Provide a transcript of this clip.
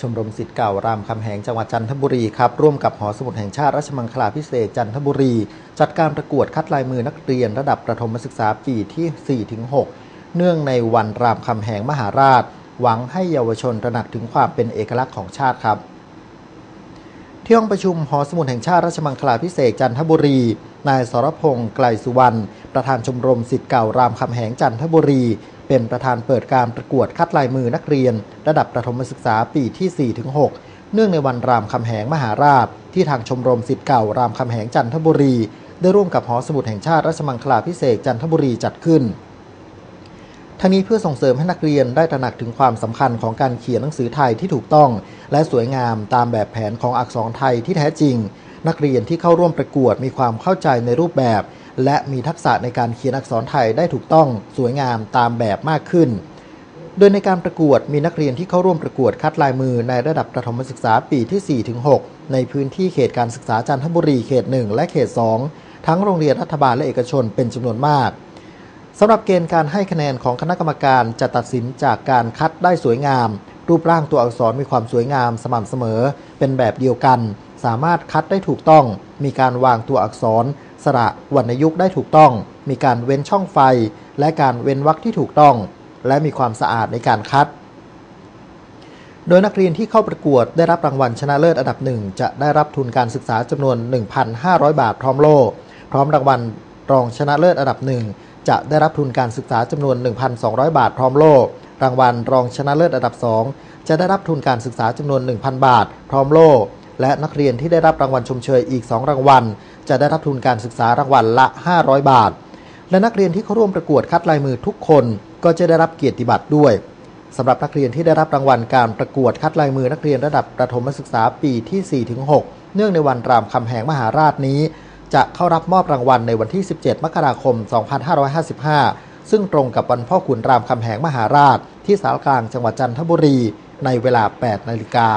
ชมรมสิทธิ์เก่ารามคำแหงจังหวัดจันทบุรีครับร่วมกับหอสมุดแห่งชาติราชมังคลาพิเศษจันทบุรี จัดการประกวดคัดลายมือนักเรียนระดับประถมศึกษาปีที่ 4-6 เนื่องในวันรามคำแหงมหาราช หวังให้เยาวชนตระหนักถึงความเป็นเอกลักษณ์ของชาติครับที่ห้องประชุมหอสมุดแห่งชาติราชมังคลาพิเศษจันทบุรี นายสรพงศ์ไกลสุวรรณ ประธานชมรมสิทธิ์เก่ารามคำแหงจันทบุรี เป็นประธานเปิดการประกวดคัดลายมือนักเรียน ระดับประถมศึกษาปีที่ 4-6 เนื่องในวันรามคำแหงมหาราช ที่ทางชมรมสิทธิ์เก่ารามคำแหงจันทบุรี ได้ร่วมกับหอสมุดแห่งชาติราชมังคลาพิเศษจันทบุรีจัดขึ้นทั้งนี้เพื่อส่งเสริมให้นักเรียนได้ตระหนักถึงความสำคัญของการเขียนหนังสือไทยที่ถูกต้อง และสวยงามตามแบบแผนของอักษรไทยที่แท้จริง นักเรียนที่เข้าร่วมประกวดมีความเข้าใจในรูปแบบ และมีทักษะในการเขียนอักษรไทยได้ถูกต้องสวยงามตามแบบมากขึ้น โดยในการประกวดมีนักเรียนที่เข้าร่วมประกวดคัดลายมือในระดับประถมศึกษาปีที่ 4-6 ในพื้นที่เขตการศึกษาจันทบุรีเขต 1 และเขต 2 ทั้งโรงเรียนรัฐบาลและเอกชนเป็นจำนวนมากสำหรับเกณฑ์การให้คะแนนของคณะกรรมการจะตัดสินจากการคัดได้สวยงาม รูปร่างตัวอักษรมีความสวยงามสม่ำเสมอ เป็นแบบเดียวกัน สามารถคัดได้ถูกต้อง มีการวางตัวอักษร สระวรรณยุกต์ได้ถูกต้อง มีการเว้นช่องไฟ และการเว้นวรรคที่ถูกต้อง และมีความสะอาดในการคัด โดยนักเรียนที่เข้าประกวดได้รับรางวัลชนะเลิศอันดับหนึ่งจะได้รับทุนการศึกษาจำนวน 1,500 บาทพร้อมโล่พร้อมรางวัลรองชนะเลิศอันดับหนึ่งจะได้รับทุนการศึกษาจำนวน 1,200 บาทพร้อมโล่รางวัลรองชนะเลิศอันดับ 2 จะได้รับทุนการศึกษาจำนวน 1,000 บาท พร้อมโล่ และนักเรียนที่ได้รับรางวัลชมเชยอีก 2 รางวัล จะได้รับทุนการศึกษารางวัลละ 500 บาท และนักเรียนที่เข้าร่วมประกวดคัดลายมือทุกคนก็จะได้รับเกียรติบัตรด้วยสำหรับนักเรียนที่ได้รับรางวัลการประกวดคัดลายมือนักเรียนระดับประถมศึกษาปีที่ 4-6 เนื่องในวันรามคำแหงมหาราชนี้ จะเข้ารับมอบรางวัลในวันที่ 17 มกราคม 2555 ซึ่งตรงกับวันพ่อขุนรามคำแหงมหาราช ที่สารกลางจังหวัดจันทบุรี ในเวลา 8 นาฬิกา